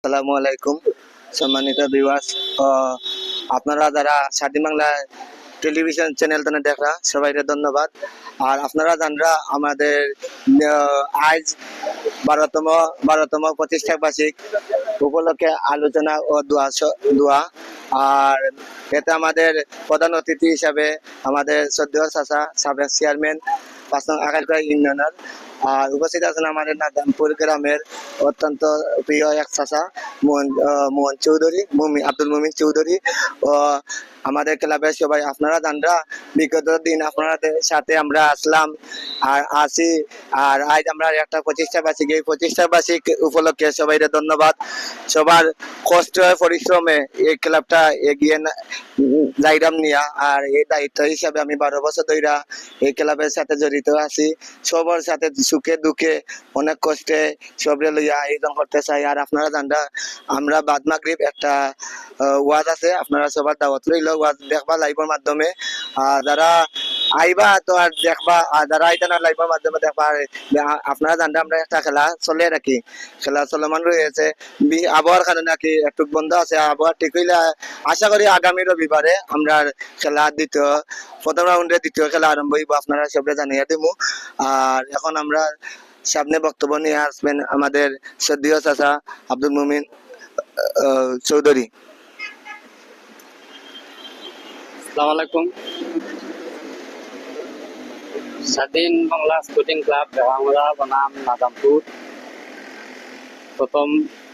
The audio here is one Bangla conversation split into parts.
আসসালামু আলাইকুম। সম্মানিত বিবাস আপনারা যারা স্বাধীন বাংলা টেলিভিশন চ্যানেল থেকে দেখা সবাইকে ধন্যবাদ। আর আপনারা জানরা আমাদের আজ বারোতম বারোতম প্রতিষ্ঠা বার্ষিক উপলক্ষে আলোচনা ও দোয়া দোয়া। আর এতে আমাদের প্রধান অতিথি হিসাবে আমাদের শ্রদ্ধেয় চাচা, সাবেক চেয়ারম্যান পাঁচ নং আকালকড়া ইউনিয়নের আর উপস্থিত আছেন আমাদের নাদামপুর গ্রামের অত্যন্ত প্রিয় এক চাচা, মোহন মোহন চৌধুরী, মুমি আব্দুল মুমিন চৌধুরী। ও, আমাদের ক্লাবের সবাই আপনারা জানরা, বিগত দিন আপনাদের সাথে আমরা আসলাম, আর আসি, আর আজ আমরা একটা প্রতিষ্ঠা বার্ষিক এই প্রতিষ্ঠা বার্ষিক উপলক্ষে সবাই ধন্যবাদ। সবার কষ্ট পরিশ্রমে এই ক্লাবটা এগিয়ে যাইরাম নিয়া, আর এই দায়িত্ব হিসাবে আমি বারো বছর ধরে এই ক্লাবের সাথে জড়িত আছি। সবার সাথে সুখে, দুঃখে, অনেক কষ্টে সবরে লইয়া আয়োজন করতে চাই। আর আপনারা জানরা, আমরা বাদ মাগরিব একটা ওয়াজ আছে, আপনারা সবার দাওয়াত রইল। ওয়াজ দেখবা লাইভের মাধ্যমে। আর যারা আইবা, তো আর দেখবা, আর যারা আইতা না লাইভের মাধ্যমে দেখবা আপনারা জানরা আমরা একটা খেলা চলে রাখি খেলা চলমান রয়েছে। আবহাওয়ার কারণে নাকি একটু বন্ধ আছে, আবহাওয়া ঠিক হইলে, আশা করি আগামী রবিবারে আমরা খেলা দ্বিতীয়, প্রথম রাউন্ডে দ্বিতীয় খেলা আরম্ভ হইব, আপনারা সবরে জানিয়ে দিব আর এখন আমরা সামনে বক্তব্য নিয়ে আসবেন আমাদের শ্রদ্ধেয় চাচা আব্দুল মুমিন চৌধুরী। আসসালামু আলাইকুম। স্বাধীন বাংলা স্পোর্টিং ক্লাব দেওয়াংরা বনাম নাদামপুর প্রথম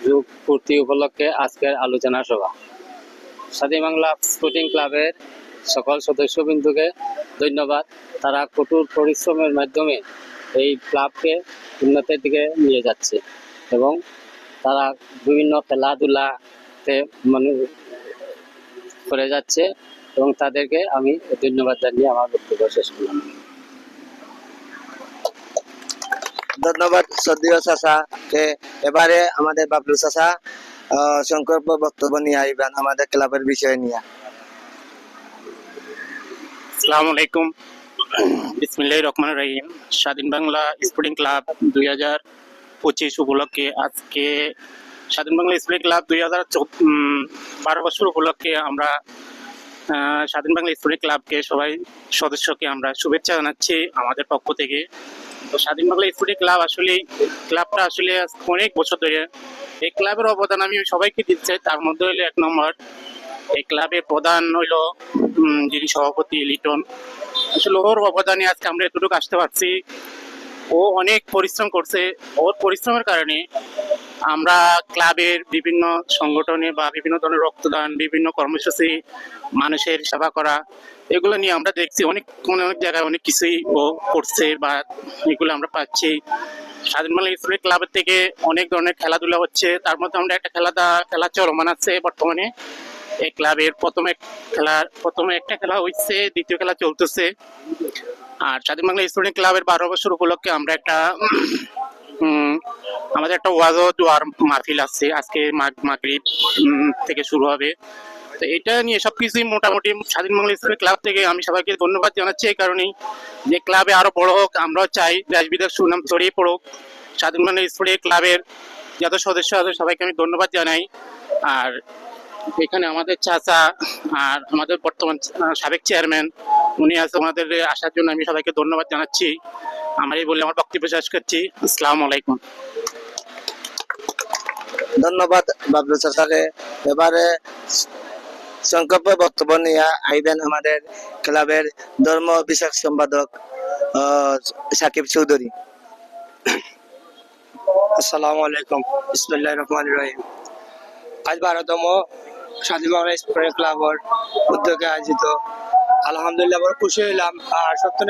যুগ পূর্তি উপলক্ষে আজকের আলোচনা সভা। স্বাধীন বাংলা স্পোর্টিং ক্লাবের সকল সদস্যবৃন্দকে ধন্যবাদ। তারা কঠোর পরিশ্রমের মাধ্যমে এই ক্লাবকে উন্নতির দিকে নিয়ে যাচ্ছে এবং তারা বিভিন্ন খেলাধুলাতে মানে করে যাচ্ছে এবং তাদেরকে আমি ধন্যবাদ জানিয়ে আমার বক্তব্য শেষ করলাম। ধন্যবাদ শ্রদ্ধেয় চাচা কে এবারে আমাদের বাবলু আহ, সংকল্প বক্তব্য নিয়ে আইবেন আমাদের ক্লাবের বিষয় নিয়ে। আসসালামু আলাইকুম। বিসমিল্লাহ রহমান রহিম। স্বাধীন বাংলা স্পোর্টিং ক্লাব দুই হাজার পঁচিশ উপলক্ষে আজকে স্বাধীন বাংলা স্পোর্টিং ক্লাব দুই হাজার বারো বছর উপলক্ষে আমরা স্বাধীন বাংলা স্পোর্টিং ক্লাবকে সবাই সদস্যকে আমরা শুভেচ্ছা জানাচ্ছি আমাদের পক্ষ থেকে। তো স্বাধীন বাংলা স্পোর্টিং ক্লাব আসলে ক্লাবটা আসলে অনেক বছর ধরে। এই ক্লাবের অবদান আমি সবাইকে দিতে চাই, তার মধ্যে হলো এক নম্বর, এই ক্লাবের প্রধান হইল যিনি সভাপতি লিটন। আসলে ওর অবদানে আজকে আমরা এতটুকু আসতে পারছি। ও অনেক পরিশ্রম করছে। ওর পরিশ্রমের কারণে আমরা ক্লাবের বিভিন্ন সংগঠনে বা বিভিন্ন ধরনের রক্তদান, বিভিন্ন কর্মসূচি মানুষের সেবা করা এগুলো নিয়ে আমরা দেখছি, অনেক মানে অনেক জায়গায় অনেক কিছুই ও করছে বা এগুলো আমরা পাচ্ছি। স্বাধীন বাংলা স্কুলের ক্লাবের থেকে অনেক ধরনের খেলাধুলা হচ্ছে। তার মধ্যে আমরা একটা খেলা খেলা চলমান আছে বর্তমানে। এই ক্লাবের প্রথমে খেলা, প্রথমে একটা খেলা হচ্ছে দ্বিতীয় খেলা চলতেছে। আর স্বাধীন বাংলা স্টুডেন্ট ক্লাবের বারো বছর উপলক্ষে আমরা একটা আমাদের একটা ওয়াজ দোয়ার মাহফিল আছে। আজকে মাগ, মাগরিব থেকে শুরু হবে। তো এটা নিয়ে সবকিছুই মোটামুটি স্বাধীন বাংলা স্টুডেন্ট ক্লাব থেকে আমি সবাইকে ধন্যবাদ জানাচ্ছি এই কারণেই যে ক্লাবে আরও বড় হোক, আমরাও চাই দেশ বিদেশ সুনাম ছড়িয়ে পড়ুক। স্বাধীন বাংলা স্টুডেন্ট ক্লাবের যত সদস্য আছে, সবাইকে আমি ধন্যবাদ জানাই। আর এখানে আমাদের চাচা আর আমাদের বর্তমান সাবেক চেয়ারম্যান, উনি আছে আমাদের আসার জন্য আমি সবাইকে ধন্যবাদ জানাচ্ছি। আমার এই বলে আমার বক্তব্য শেষ করছি। আসসালামু আলাইকুম। ধন্যবাদ বাবলু চাচাকে। এবারে সংকল্প বক্তব্য নিয়ে আইবেন আমাদের ক্লাবের ধর্ম বিষয়ক সম্পাদক সাকিব চৌধুরী। আসসালামু আলাইকুম। বিসমুল্লাহ রহমান রহিম। আজ বারোতম স্বাধীন বাংলা স্পোর্টিং ক্লাবর উদ্যোগে আয়োজিত। আলহামদুলিল্লাহ, বড় খুশি হইলাম। আর সত্যি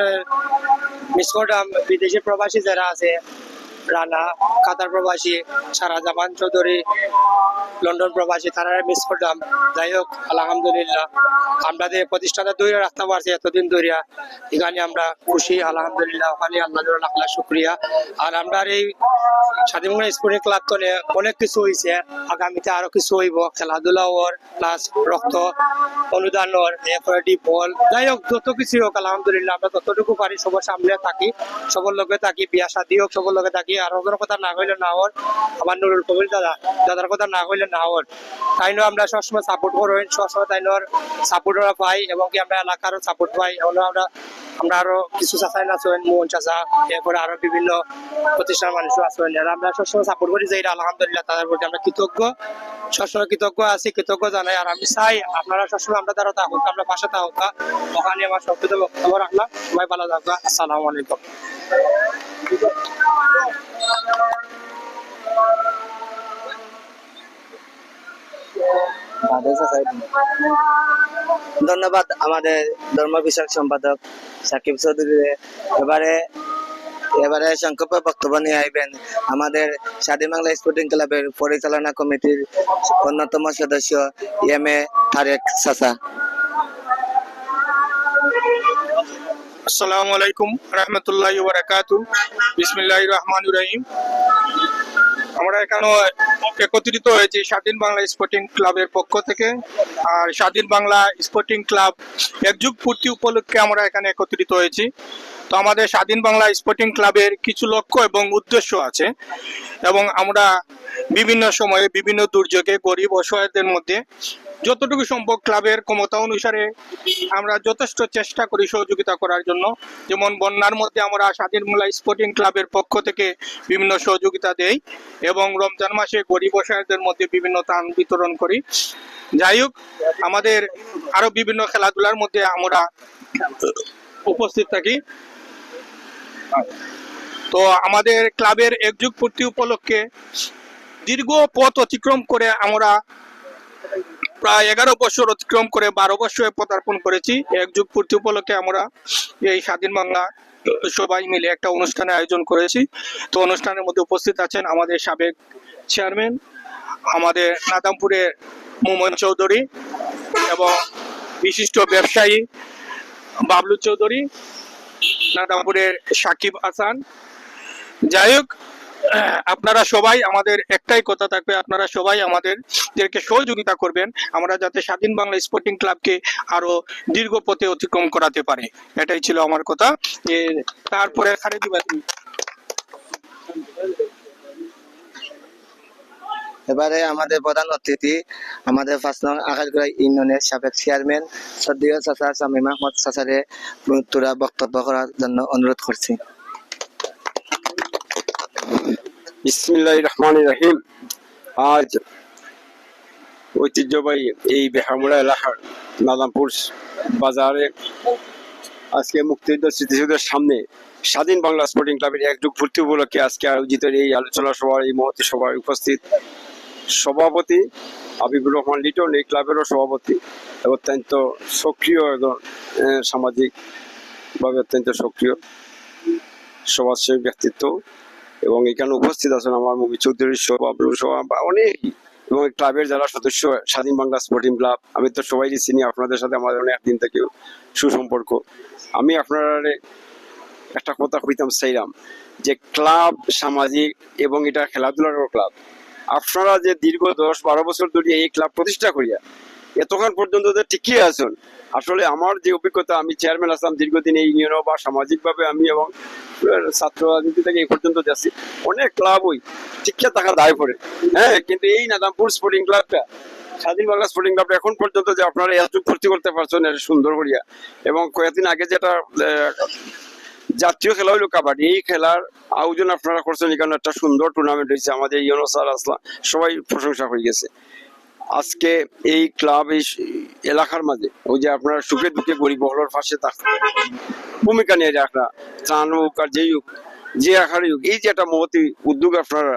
মিস করলাম। বিদেশি প্রবাসী যারা আছে রানা, কাতার প্রবাসী সারা জামান চৌধুরী, লন্ডন প্রবাসী তারা মিস করলাম। যাই হোক, আলহামদুলিল্লাহ। আমরা যে প্রতিষ্ঠানে দূরে রাখতে পারছি, এতদিন ধরিয়া এখানে আমরা খুশি, আলহামদুলিল্লাহ। ওখানে আল্লাহ লাখ লাখ শুক্রিয়া। আর আমরা এই স্বাধীনগঞ্জ স্পোর্টিং ক্লাব তো অনেক কিছু হয়েছে আগামীতে আরও কিছু হইব। খেলাধুলা ওর প্লাস রক্ত, অনুদান ওর, এরপরে ডিপল যাই হোক, যত কিছু হোক, আলহামদুলিল্লাহ, আমরা যতটুকু পারি, সবার সামনে থাকি, সবার লগে থাকি, বিয়া শাদী হোক, সবার লগে থাকি। কি আর ওদের কথা না কইলে না হর আমার নুরুল কবির দাদা, দাদার কথা না কইলে না হর তাই নয় আমরা সবসময় সাপোর্ট করি সবসময় তাই নয় সাপোর্ট পাই এবং কি আমরা এলাকারও সাপোর্ট পাই। এবং আমরা আমরা আরও কিছু চাচাই আছেন মোহন চাচা, এরপরে আরও বিভিন্ন প্রতিষ্ঠান মানুষও আছেন যারা আমরা সবসময় সাপোর্ট করি যে আলহামদুলিল্লাহ তাদের প্রতি আমরা কৃতজ্ঞ। সবসময় কৃতজ্ঞ আছি, কৃতজ্ঞ জানাই। আর আমি চাই আপনারা সবসময় আমরা দ্বারা থাকুক, আমরা পাশে থাকুক ওখানে আমার সবকিছু বক্তব্য রাখলাম। সবাই ভালো থাকবে। আসসালামু আলাইকুম। ধন্যবাদ আমাদের ধর্ম বিষয়ক সম্পাদক সাকিব চৌধুরী। এবারে এবারে সংক্ষেপে বক্তব্য নিয়ে আইবেন। আমাদের স্বাধীন বাংলা স্পোর্টিং ক্লাবের পরিচালনা কমিটির অন্যতম সদস্য এম এ তারেক চাচা। আসসালামু আলাইকুম রহমতুল্লাহ বারাকাতু বিসমিল্লাহ রহমান রহিম। আমরা এখানে একত্রিত হয়েছি স্বাধীন বাংলা স্পোর্টিং ক্লাবের পক্ষ থেকে। আর স্বাধীন বাংলা স্পোর্টিং ক্লাব একযুগ পূর্তি উপলক্ষে আমরা এখানে একত্রিত হয়েছি। তো আমাদের স্বাধীন বাংলা স্পোর্টিং ক্লাবের কিছু লক্ষ্য এবং উদ্দেশ্য আছে। এবং আমরা বিভিন্ন সময়ে বিভিন্ন দুর্যোগে, গরিব, অসহায়দের মধ্যে যতটুকু সম্ভব ক্লাবের ক্ষমতা অনুসারে আমরা যথেষ্ট চেষ্টা করি সহযোগিতা করার জন্য। যেমন বন্যার মধ্যে আমরা স্বাধীন বাংলা স্পোর্টিং ক্লাবের পক্ষ থেকে বিভিন্ন সহযোগিতা দেই এবং রমজান মাসে গরিব অসহায়দের মধ্যে বিভিন্ন ত্রাণ বিতরণ করি। যাই হোক, আমাদের আরও বিভিন্ন খেলাধুলার মধ্যে আমরা উপস্থিত থাকি। তো আমাদের ক্লাবের একযুগ পূর্তি উপলক্ষে দীর্ঘ পথ অতিক্রম করে আমরা প্রায় এগারো বছর অতিক্রম করে বারো বছরে পদার্পণ করেছি। একযুগ পূর্তি উপলক্ষে আমরা এই স্বাধীন বাংলা সবাই মিলে একটা অনুষ্ঠানের আয়োজন করেছি। তো অনুষ্ঠানের মধ্যে উপস্থিত আছেন আমাদের সাবেক চেয়ারম্যান, আমাদের নাদামপুরের মোমন চৌধুরী এবং বিশিষ্ট ব্যবসায়ী বাবলু চৌধুরী, নাদামপুরের সাকিব হাসান। যাই হোক আপনারা সবাই আমাদের একটাই কথা থাকবে, আপনারা সবাই আমাদেরকে সহযোগিতা করবেন, আমরা যাতে স্বাধীন বাংলা স্পোর্টিং ক্লাবকে আরও দীর্ঘ পথে অতিক্রম করাতে পারে। এটাই ছিল আমার কথা। তারপরে খারেজি বাতি এবারে আমাদের প্রধান অতিথি, আমাদের পাঁচ নং ইউনিয়নের সাবেক চেয়ারম্যান সদ্দীয় চাচা চাচারে বক্তব্য করার জন্য অনুরোধ করছি। বিসমিল্লাহ আজ ঐতিহ্যবাহী এই বেহামুড়া এলাকার নাদামপুর বাজারে আজকে মুক্তিযুদ্ধ স্মৃতিসৌধের সামনে স্বাধীন বাংলা স্পোর্টিং ক্লাবের একযুগ ভর্তি উপলক্ষে আজকে আয়োজিত এই আলোচনা সভার, এই মহতি সভায় উপস্থিত সভাপতি হাবিবুর রহমান লিটন, এই ক্লাবেরও সভাপতি অত্যন্ত সক্রিয় একজন সামাজিকভাবে অত্যন্ত সক্রিয় সমাজসেবী ব্যক্তিত্ব। এবং এখানে উপস্থিত আছেন আমার মুভি চৌধুরী বাবলু সহ, বা অনেক, এবং ক্লাবের যারা সদস্য, স্বাধীন বাংলা স্পোর্টিং ক্লাব আমি তো সবাই চিনি, আপনাদের সাথে আমাদের অনেক দিন থেকে সুসম্পর্ক। আমি আপনারা একটা কথা কইতাম চাইলাম যে ক্লাব সামাজিক এবং এটা খেলাধুলারও ক্লাব। আপনারা যে দীর্ঘ দশ বারো বছর ধরে এই ক্লাব প্রতিষ্ঠা করিয়া এতক্ষণ পর্যন্ত যে টিকিয়ে আছেন। আসলে আমার যে অভিজ্ঞতা, আমি চেয়ারম্যান আসলাম দীর্ঘদিন এই ইউনিয়ন বা সামাজিকভাবে আমি এবং ছাত্র রাজনীতি থেকে এই পর্যন্ত যাচ্ছি। অনেক ক্লাবই টিকিয়ে থাকা দায় পড়ে। হ্যাঁ কিন্তু এই নাদামপুর স্পোর্টিং ক্লাবটা স্বাধীন বাংলা স্পোর্টিং ক্লাবটা এখন পর্যন্ত যে আপনারা এত ভর্তি করতে পারছেন, এটা সুন্দর করিয়া এবং কয়েকদিন আগে যেটা জাতীয় খেলা হইল কাবাডি। এই খেলার আয়োজন আপনারা করছেন এখানে একটা সুন্দর টুর্নামেন্ট হয়েছে। আমাদের ইউনো স্যার আসলাম সবাই প্রশংসা হয়ে গেছে। আজকে এই ক্লাব, এই এলাকার মাঝে, ওই যে আপনার সুখে দুঃখে গরিব হলোর পাশে থাক ভূমিকা নিয়ে রাখা ত্রাণ হোক আর যেই হোক, যে আকারই হোক, এই যে একটা মহতি উদ্যোগ আপনারা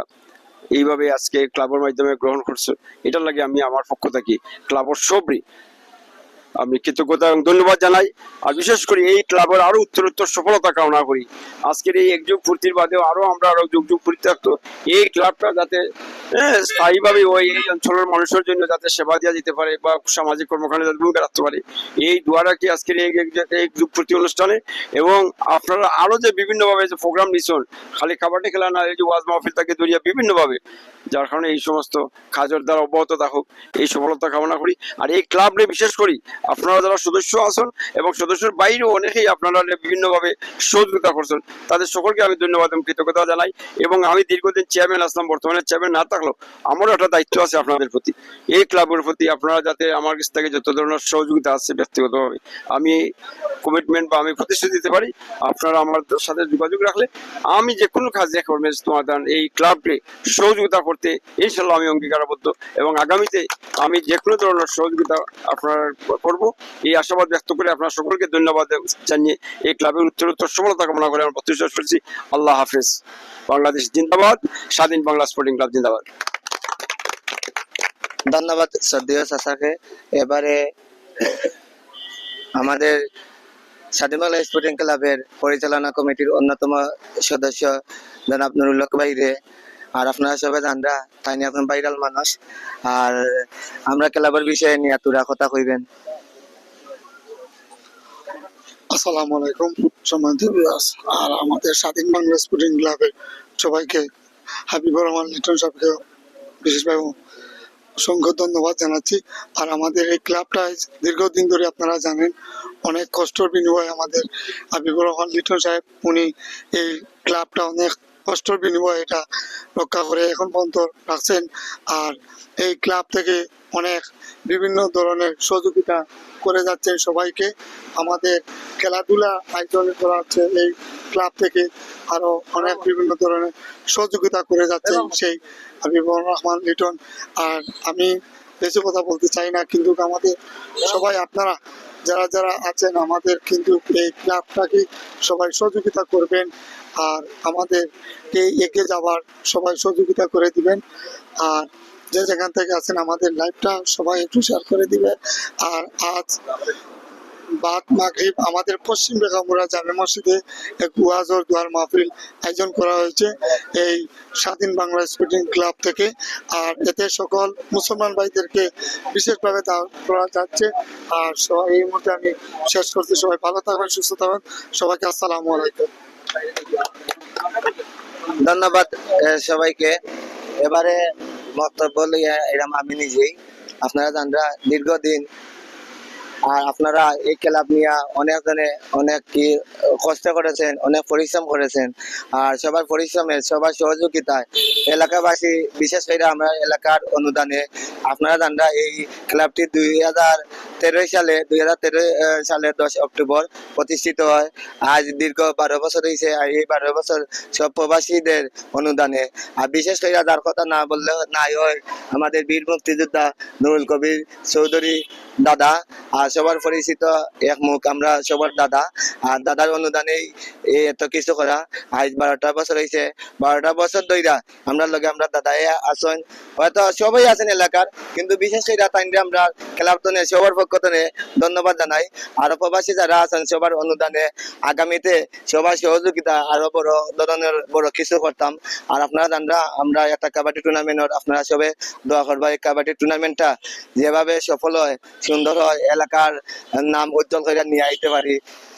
এইভাবে আজকে ক্লাবের মাধ্যমে গ্রহণ করছে এটার লাগে আমি আমার পক্ষ থেকে ক্লাবের সবরি আমি কৃতজ্ঞতা এবং ধন্যবাদ জানাই। আর বিশেষ করে এই ক্লাবের আরও উত্তরোত্তর সফলতা কামনা করি। আজকের এই একযুগ ফুর্তির বাদেও আরও আমরা আরও যুগ যুগ ফুর্তি থাকতো। এই ক্লাবটা যাতে স্থায়ীভাবে ওই এই অঞ্চলের মানুষের জন্য যাতে সেবা দেওয়া যেতে পারে বা সামাজিক কর্মকাণ্ডে যাতে ভূমিকা রাখতে পারে, এই দুয়ারা কি আজকের এই এই ফুর্তি অনুষ্ঠানে। এবং আপনারা আরও যে বিভিন্ন ভাবে যে প্রোগ্রাম নিচ্ছেন খালি কাবাডি খেলা না, এই যে ওয়াজ মাহফিল তাকে দরিয়া বিভিন্ন ভাবে যার কারণে এই সমস্ত কাজের দ্বারা অব্যাহত থাকুক। এই সফলতা কামনা করি। আর এই ক্লাবরে বিশেষ করি, আপনারা যারা সদস্য আছেন এবং সদস্যের বাইরেও অনেকেই আপনারা বিভিন্নভাবে সহযোগিতা করছেন, তাদের সকলকে আমি ধন্যবাদ এবং কৃতজ্ঞতা জানাই এবং আমি দীর্ঘদিন চেয়ারম্যান আসলাম, বর্তমানে চেয়ারম্যান না থাকলেও আমারও একটা দায়িত্ব আছে আপনাদের প্রতি। এই ক্লাবের প্রতি আপনারা যাতে আমার কাছ থেকে যত ধরনের সহযোগিতা আছে ব্যক্তিগতভাবে, আমি কমিটমেন্ট বা আমি প্রতিশ্রুতি দিতে পারি, আপনারা আমার সাথে যোগাযোগ রাখলে আমি যে কোনো কাজে করবেন সমাধান এই ক্লাবকে সহযোগিতা ইনশাল্লাহ আমি অঙ্গীকারাবদ্ধ এবং আগামীতে আমি যে কোনো ধরনের সহযোগিতা আপনার করব। এই আশাবাদ ব্যক্ত করে আপনার সকলকে ধন্যবাদ জানিয়ে এই ক্লাবের উত্তরোত্তর সফলতা কামনা করে আমরা প্রতিষ্ঠা করছি। আল্লাহ হাফেজ। বাংলাদেশ জিন্দাবাদ, স্বাধীন বাংলা স্পোর্টিং ক্লাব জিন্দাবাদ। ধন্যবাদ শ্রদ্ধেয় চাচাকে। এবারে আমাদের স্বাধীন বাংলা স্পোর্টিং ক্লাবের পরিচালনা কমিটির অন্যতম সদস্য জনাব নুরুল হক বাইরে আর আপনারা সবাই জানরা, তাই নিয়ে ভাইরাল মানুষ। আর আমরা ক্লাবের বিষয়ে নিয়ে তুরা কথা কইবেন। আসসালামু আলাইকুম, সম্মানিত ভিউয়ার্স। আর আমাদের স্বাধীন বাংলা স্পোর্টিং ক্লাবের সবাইকে হাবিবুর রহমান, লিটন সাহেবকে বিশেষভাবে অসংখ্য ধন্যবাদ জানাচ্ছি। আর আমাদের এই ক্লাবটা দীর্ঘদিন ধরে আপনারা জানেন, অনেক কষ্টর বিনিময়ে আমাদের হাবিবুর রহমান, লিটন সাহেব, উনি এই ক্লাবটা অনেক কষ্টর বিনিময়ে এটা রক্ষা করে এখন পর্যন্ত রাখছেন। আর এই ক্লাব থেকে অনেক বিভিন্ন ধরনের সহযোগিতা করে যাচ্ছে সবাইকে। আমাদের খেলাধুলা আয়োজন করা হচ্ছে এই ক্লাব থেকে আরও অনেক বিভিন্ন ধরনের সহযোগিতা করে যাচ্ছে সেই হাবিবুর রহমান লিটন। আর আমি বেশি কথা বলতে চাই না কিন্তু আমাদের সবাই আপনারা যারা যারা আছেন আমাদের কিন্তু এই ক্লাবটাকে সবাই সহযোগিতা করবেন আর আমাদের এই এগিয়ে যাওয়ার সবাই সহযোগিতা করে দিবেন। আর যে যেখান থেকে আছেন আমাদের লাইভটা সবাই একটু শেয়ার করে দিবে। আর আজ বাদ মাগরিব আমাদের পশ্চিম বেগামুরা জামে মসজিদে এক ওয়াজর দোয়ার মাহফিল আয়োজন করা হয়েছে। এই স্বাধীন বাংলা স্পোর্টিং ক্লাব থেকে। আর এতে সকল মুসলমান ভাইদেরকে বিশেষভাবে দাওয়াত করা যাচ্ছে। আর সবাই এই মুহূর্তে আমি শেষ করছি। সবাই ভালো থাকবেন, সুস্থ থাকবেন। সবাইকে আসসালামু আলাইকুম। ধন্যবাদ সবাইকে। এবারে বক্তব্য লইয়া এরম আমি নিজেই। আপনারা জানরা দীর্ঘদিন আপনারা এই ক্লাব নিয়ে অনেক জনে অনেক কি কষ্ট করেছেন, অনেক পরিশ্রম করেছেন। আর সবার পরিশ্রমে, সবার সহযোগিতায় এলাকাবাসী, বিশেষ করে আমরা এলাকার অনুদানে আপনারা জানরা এই ক্লাবটি দুই হাজার তেরো সালে, দুই হাজার তেরো সালে দশ অক্টোবর প্রতিষ্ঠিত হয়। আজ দীর্ঘ বারো বছর হয়েছে এই বারো বছর সব প্রবাসীদের অনুদানে। আর বিশেষ করে যার কথা না বললে নাই হয়, আমাদের বীর মুক্তিযোদ্ধা নুরুল কবির চৌধুরী দাদা, আর সবার পরিচিত এক মুখ আমরা সবার দাদা। আর দাদার অনুদানেই এত কিছু করা। আজ বারোটা বছর হয়েছে বারোটা বছর ধইরা আমরা লগে আমরা দাদাই আসেন হয়তো সবাই আছেন এলাকার, কিন্তু বিশেষ করে তাইনরে আমরা তনে সবার পক্ষ থেকে ধন্যবাদ জানাই। আর প্রবাসী যারা আছেন, সবার অনুদানে আগামীতে সবার সহযোগিতা আরও বড় ধরনের বড় কিছু করতাম। আর আপনারা জানরা, আমরা একটা কাবাডি টুর্নামেন্টর আপনারা সবে দোয়া করবা, এই কাবাডি টুর্নামেন্টটা যেভাবে সফল হয় সুন্দর এলাকার নাম উজ্জ্বল করে নিয়ে আইতে পারি।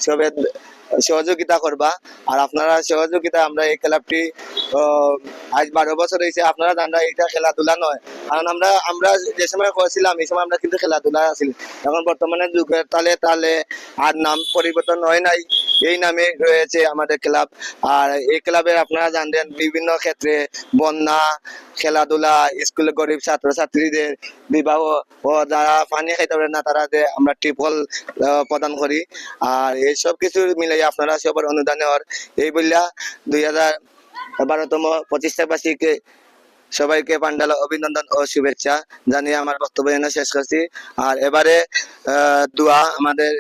সবে সহযোগিতা করবা। আর আপনারা সহযোগিতা আমরা এই ক্লাবটি আজ বারো বছর হয়েছে আপনারা জানরা এটা খেলাধুলা নয়। কারণ আমরা আমরা যে সময় করেছিলাম এই সময় আমরা কিন্তু খেলাধুলা আছি এখন বর্তমানে যুগের তালে তালে আর নাম পরিবর্তন হয় নাই। এই নামে রয়েছে আমাদের ক্লাব। আর এই ক্লাবে আপনারা জানবেন বিভিন্ন ক্ষেত্রে বন্যা, খেলাধুলা, স্কুলে গরিব ছাত্রছাত্রীদের বিবাহ ও যারা পানি খাইতে পারে না, তারা যে আমরা টিপল প্রদান করি। আর এই সব কিছু মিলাই আপনারা সবার অনুদানে এই বললা দুই হাজার বারোতম প্রতিষ্ঠা বার্ষিকী সবাইকে পান্ডাল অভিনন্দন ও শুভেচ্ছা জানিয়ে আমার বক্তব্য শেষ করছি। আর এবারে দোয়া আমাদের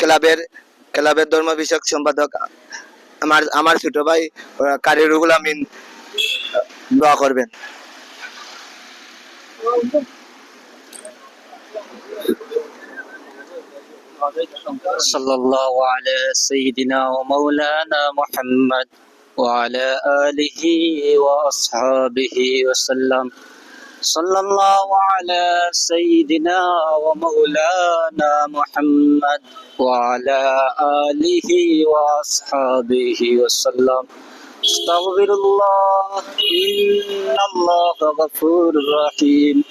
ক্লাবের ক্লাবের ধর্ম বিষয়ক সম্পাদক আমার আমার ছোট ভাই আহ, কারি রুহুল আমিন আহ, দোয়া করবেন صلى الله على سيدنا ومولانا محمد وعلى آله وأصحابه وسلم صلى الله على سيدنا ومولانا محمد وعلى آله وأصحابه وسلم. أستغفر الله إن الله غفور رحيم.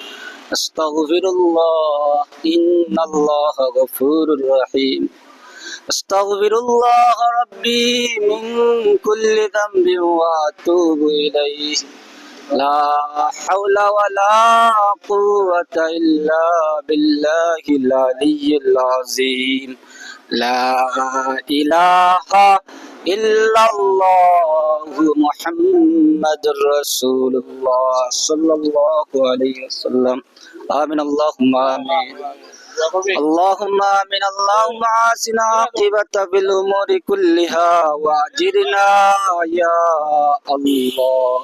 أستغفر الله إن الله غفور رحيم. أستغفر الله ربي من كل ذنب وأتوب إليه. لا حول ولا قوة إلا بالله العلي العظيم لا إله إلا الله محمد رسول الله صلى الله عليه وسلم آمين اللهم آمين اللهم آمين اللهم عاسنا عاقبة بالأمور كلها وأجرنا يا الله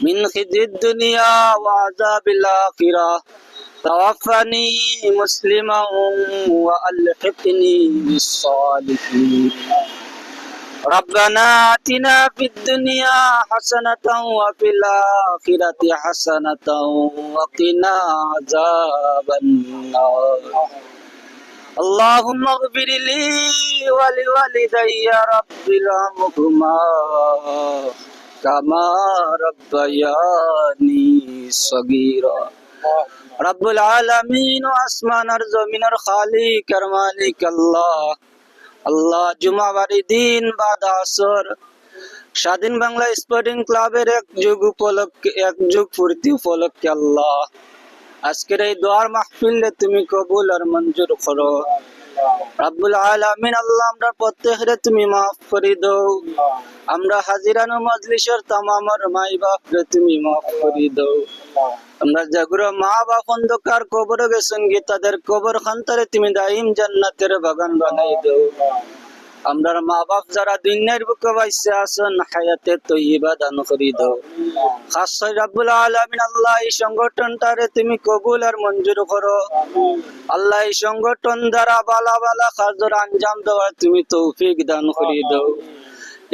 من خزي الدنيا وعذاب الآخرة. توفني مسلما وألحقني بالصالحين. ربنا آتنا في الدنيا حسنة وفي الآخرة حسنة وقنا عذاب النار. اللهم اغفر لي ولوالدي رب ارحمهما. كما ربياني صغيرا رب العالمين আসমান আর জমিনের খালিক আর মালিক আল্লাহ আল্লাহ জুমাবারি দিন বাদ আসর স্বাধীন বাংলা স্পোর্টিং ক্লাবের এক যুগ উপলক্ষে এক যুগ পূর্তি উপলক্ষে আল্লাহ আজকের এই দোয়ার মাহফিলে তুমি কবুল আর মঞ্জুর করো। রাব্বুল আলামিন আল্লাহ, আমরা প্রত্যেকরে তুমি মাফ করে দাও। আমরা হাজিরানো মজলিসের তামামর মাই বাপরে তুমি মাফ করে দাও। আমরা জাগরো মা বাপ অন্ধকার কবর গেছেন তাদের কবর খান্তারে তুমি দাইম জান্নাতের বাগান বানাই দাও। আমরার মা বাপ যারা দুনিয়ার বুকে বাইসে আছেন, হায়াতে তৈবা দান করি দাও। খাস রাব্বুল আলামিন, আল্লাহ এই সংগঠনটারে তুমি কবুল আর মঞ্জুর করো। আল্লাহ এই সংগঠন দ্বারা বালা বালা কাজের আঞ্জাম দেওয়ার তুমি তৌফিক দান করি দাও।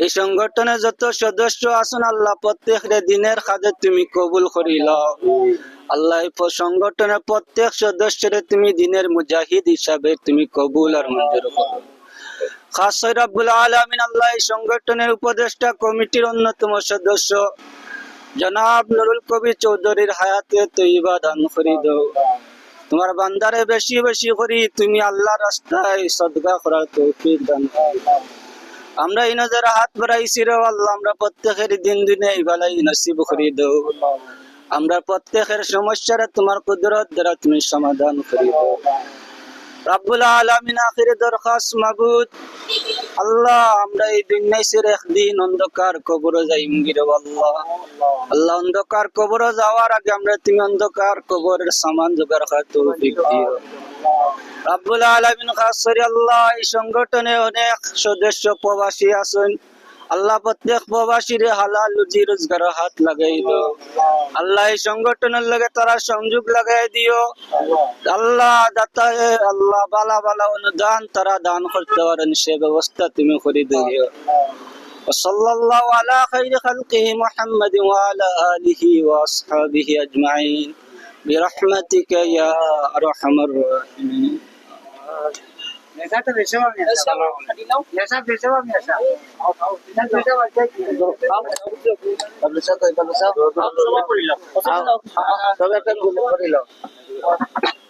এই সংগঠনে যত সদস্য আছেন, আল্লাহ প্রত্যেক দিনের কাজে তুমি কবুল করি লও। আল্লাহ সংগঠনের প্রত্যেক সদস্যরে তুমি দিনের মুজাহিদ হিসাবে তুমি কবুল আর মঞ্জুর করো। সংগঠনের উপদেষ্টা কমিটির অন্যতম সদস্য জনাব নুরুল কবি চৌধুরীর হায়াতে তৈবা দান তোমার বান্দারে বেশি বেশি করি, তুমি আল্লাহ রাস্তায় সদগা করার তৌফিক দান আমরা হাত বাড়াইছি রে আল্লাহ, আমরা প্রত্যেকের দিন দিনে নসিব করি দাও। আমরা প্রত্যেকের সমস্যারে তোমার কুদরত দ্বারা তুমি সমাধান করি দাও। রাব্বুল আলামিন আখিরে দরখাস্ত মাবুদ আল্লাহ, আমরা এই একদিন অন্ধকার কবরে যাই আল্লাহ। আল্লাহ, অন্ধকার কবরে যাওয়ার আগে আমরা তুমি অন্ধকার কবরের সামান জোগাড় দিও। আল্লাহ, এই সংগঠনে অনেক সদস্য প্রবাসী আছেন। আল্লাহ প্রত্যেক প্রবাসীর হালাল রুজি রোজগার হাত লাগাই দিও আল্লাহ এই সংগঠনের লগে তারা সংযোগ লাগাই দিও আল্লাহ দাতা আল্লাহ বালা বালা অনুদান তারা দান করতে পারেন সে ব্যবস্থা তুমি করে দিও وصلى الله على خير خلقه محمد وعلى آله وأصحابه أجمعين برحمتك يا أرحم الراحمين সবাই যে দলে যাব এটা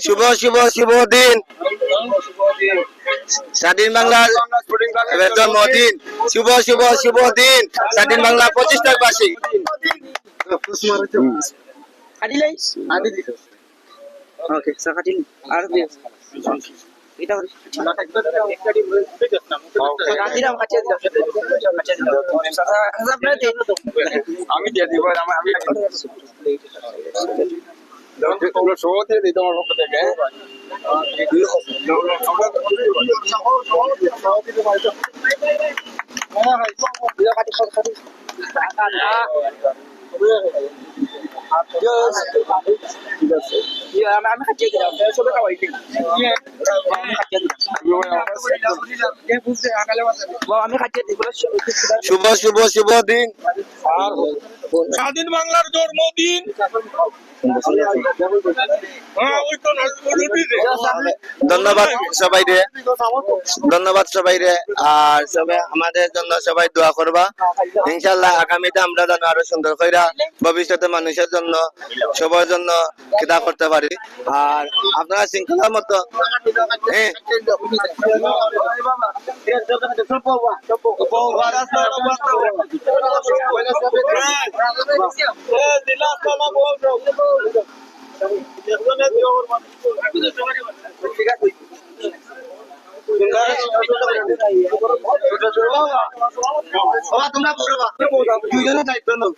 শুভ শুভ শুভ দিন স্বাধীন বাংলার এবার জন্মদিন শুভ শুভ শুভ দিন স্বাধীন বাংলা পঁচিশটার বার্ষিক আদিলাই আদি দিছ ওকে সাকাটিল আর দিও এটা রাতিরাম কাছে দিও কাছে দিও আপনারা দেন আমি দিয়ে দিব আমি আমি সবাই দিয়ে দিই তোমার শুভ শুভ শুভ দিন। স্বাধীন বাংলার জন্মদিন। হ্যাঁ ধন্যবাদ সবাই রে। ধন্যবাদ সবাই রে। আর সবাই আমাদের জন্য সবাই দোয়া করবা। ইনশাল্লাহ আগামীতে আমরা যেন আরও সুন্দর কইরা ভবিষ্যতে মানুষের জন্য সবার জন্য কিতা করতে পারি। আর আপনারা শৃঙ্খলার মতো হ্যাঁ। তোমরা করবা দুইজনে দায়িত্ব নাও